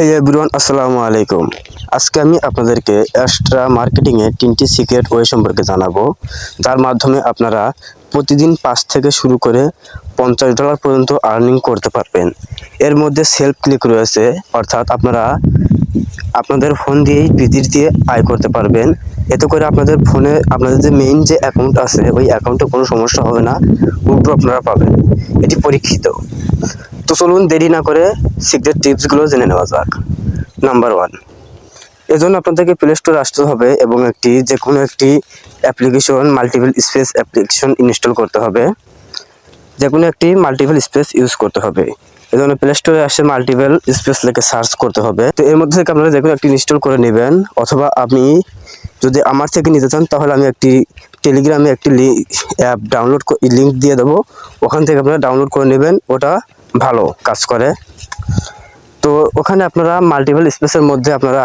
হে everyone আসসালামু আলাইকুম আজকে আমি আপনাদেরকে এক্সট্রা মার্কেটিংয়ে তিনটি সিক্রেট ওয়ে সম্পর্কে জানাব। যার মাধ্যমে আপনারা প্রতিদিন পাঁচ থেকে শুরু করে পঞ্চাশ ডলার পর্যন্ত আর্নিং করতে পারবেন। এর মধ্যে সেলফ ক্লিক রয়েছে, অর্থাৎ আপনারা আপনাদের ফোন দিয়েই ভিজিট দিয়ে আয় করতে পারবেন। এতে করে আপনাদের ফোনে আপনাদের যে মেইন যে অ্যাকাউন্ট আছে, ওই অ্যাকাউন্টে কোনো সমস্যা হবে না উল্টো আপনারা পাবেন। এটি পরীক্ষিত। তো চলুন দেরি না করে সিক্রেট টিপসগুলো জেনে নেওয়া যাক। নাম্বার ওয়ান এজন্য আপনাদেরকে প্লে স্টোরে আসতে হবে এবং একটি যে কোনো একটি application multiple space application install করতে হবে। যে কোনো একটি মাল্টিপল স্পেস ইউজ করতে হবে। এজন্য প্লে স্টোরে আসে মাল্টিপল স্পেস লিখে সার্চ করতে হবে। তো এর মধ্যে থেকে আপনারা যে কোনো একটি ইনস্টল করে নেবেন, অথবা আপনি যদি আমার থেকে নিতে চান, তাহলে আমি একটি টেলিগ্রামে একটি অ্যাপ ডাউনলোড লিঙ্ক দিয়ে দেবো। ওখান থেকে আপনারা ডাউনলোড করে নেবেন। ওটা ভালো কাজ করে। তো ওখানে আপনারা মাল্টিপল স্পেসের মধ্যে আপনারা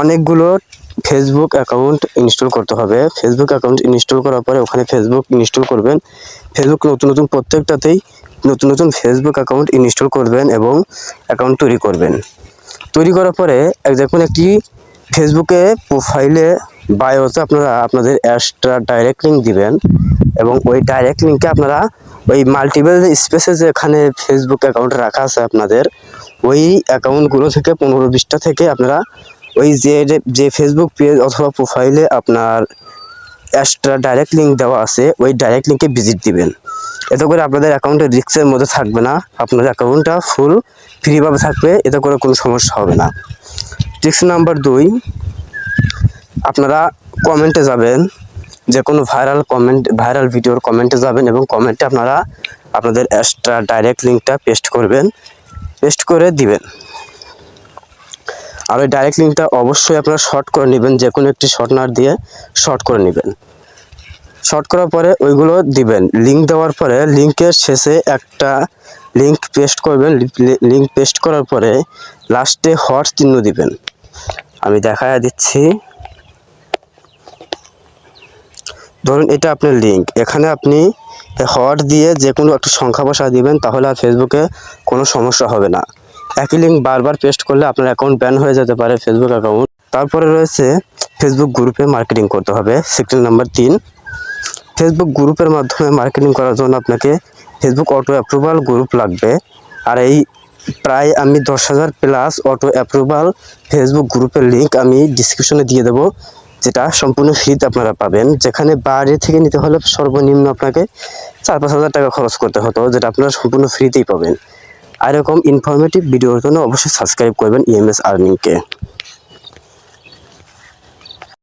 অনেকগুলো ফেসবুক অ্যাকাউন্ট ইনস্টল করতে হবে। ফেসবুক অ্যাকাউন্ট ইনস্টল করার পরে ওখানে ফেসবুক ইনস্টল করবেন। ফেসবুক নতুন নতুন প্রত্যেকটাতেই নতুন নতুন ফেসবুক অ্যাকাউন্ট ইনস্টল করবেন এবং অ্যাকাউন্ট তৈরি করবেন। তৈরি করার পরে যখন একটি ফেসবুকে প্রোফাইলে বায়োতে আপনারা আপনাদের এক্সট্রা ডাইরেক্ট লিঙ্ক দিবেন এবং ওই ডাইরেক্ট লিঙ্কে আপনারা ওই মাল্টিপল স্পেসে যে এখানে ফেসবুক অ্যাকাউন্ট রাখা আছে আপনাদের। ওই অ্যাকাউন্টগুলো থেকে পনেরো বিশটা থেকে আপনারা ওই যে যে ফেসবুক পেজ অথবা প্রোফাইলে আপনার এক্সট্রা ডাইরেক্ট লিঙ্ক দেওয়া আছে, ওই ডাইরেক্ট লিঙ্কে ভিজিট দিবেন। এতে করে আপনাদের অ্যাকাউন্টের রিস্কের মধ্যে থাকবে না। আপনার অ্যাকাউন্টটা ফুল ফ্রিভাবে থাকবে, এতে করে কোনো সমস্যা হবে না। টিক্স নাম্বার দুই, আপনারা কমেন্টে যাবেন। যে কোনো ভাইরাল কমেন্ট ভাইরাল ভিডিওর কমেন্টে যাবেন এবং কমেন্টে আপনারা আপনাদের এক্সট্রা ডাইরেক্ট লিঙ্কটা পেস্ট করবেন পেস্ট করে দিবেন। আর ওই ডাইরেক্ট লিঙ্কটা অবশ্যই আপনারা শর্ট করে নেবেন, যে কোনো একটি শর্টনার দিয়ে শর্ট করে নেবেন। শর্ট করার পরে ওইগুলো দিবেন। লিঙ্ক দেওয়ার পরে লিঙ্কের শেষে একটা লিঙ্ক পেস্ট করবেন। লিঙ্ক পেস্ট করার পরে লাস্টে হট চিহ্ন দিবেন। আমি দেখায় দিচ্ছি। ধরুন এটা আপনার লিঙ্ক এখানে আপনি হট দিয়ে যে কোনো একটা সংখ্যা বসা দিবেন, তাহলে আর ফেসবুকে কোনো সমস্যা হবে না। একই লিঙ্ক বারবার পেস্ট করলে আপনার অ্যাকাউন্ট ব্যান হয়ে যেতে পারে ফেসবুক অ্যাকাউন্ট তারপরে রয়েছে ফেসবুক গ্রুপে মার্কেটিং করতে হবে সিক্রেট নাম্বার তিন। ফেসবুক গ্রুপের মাধ্যমে মার্কেটিং করার জন্য আপনাকে ফেসবুক অটো অ্যাপ্রুভাল গ্রুপ লাগবে। আর এই প্রায় আমি দশ হাজার প্লাস অটো অ্যাপ্রুভাল ফেসবুক গ্রুপের লিঙ্ক আমি ডিসক্রিপশনে দিয়ে দেবো। যেটা সম্পূর্ণ ফ্রিতে আপনারা পাবেন। যেখানে বাইরে থেকে নিতে হলে সর্বনিম্ন আপনাকে চার পাঁচ হাজার টাকা খরচ করতে হতো, যেটা আপনারা সম্পূর্ণ ফ্রিতেই পাবেন। আর এরকম ইনফরমেটিভ ভিডিওর জন্য অবশ্যই সাবস্ক্রাইব করবেন ইএমএস আর্নিংকে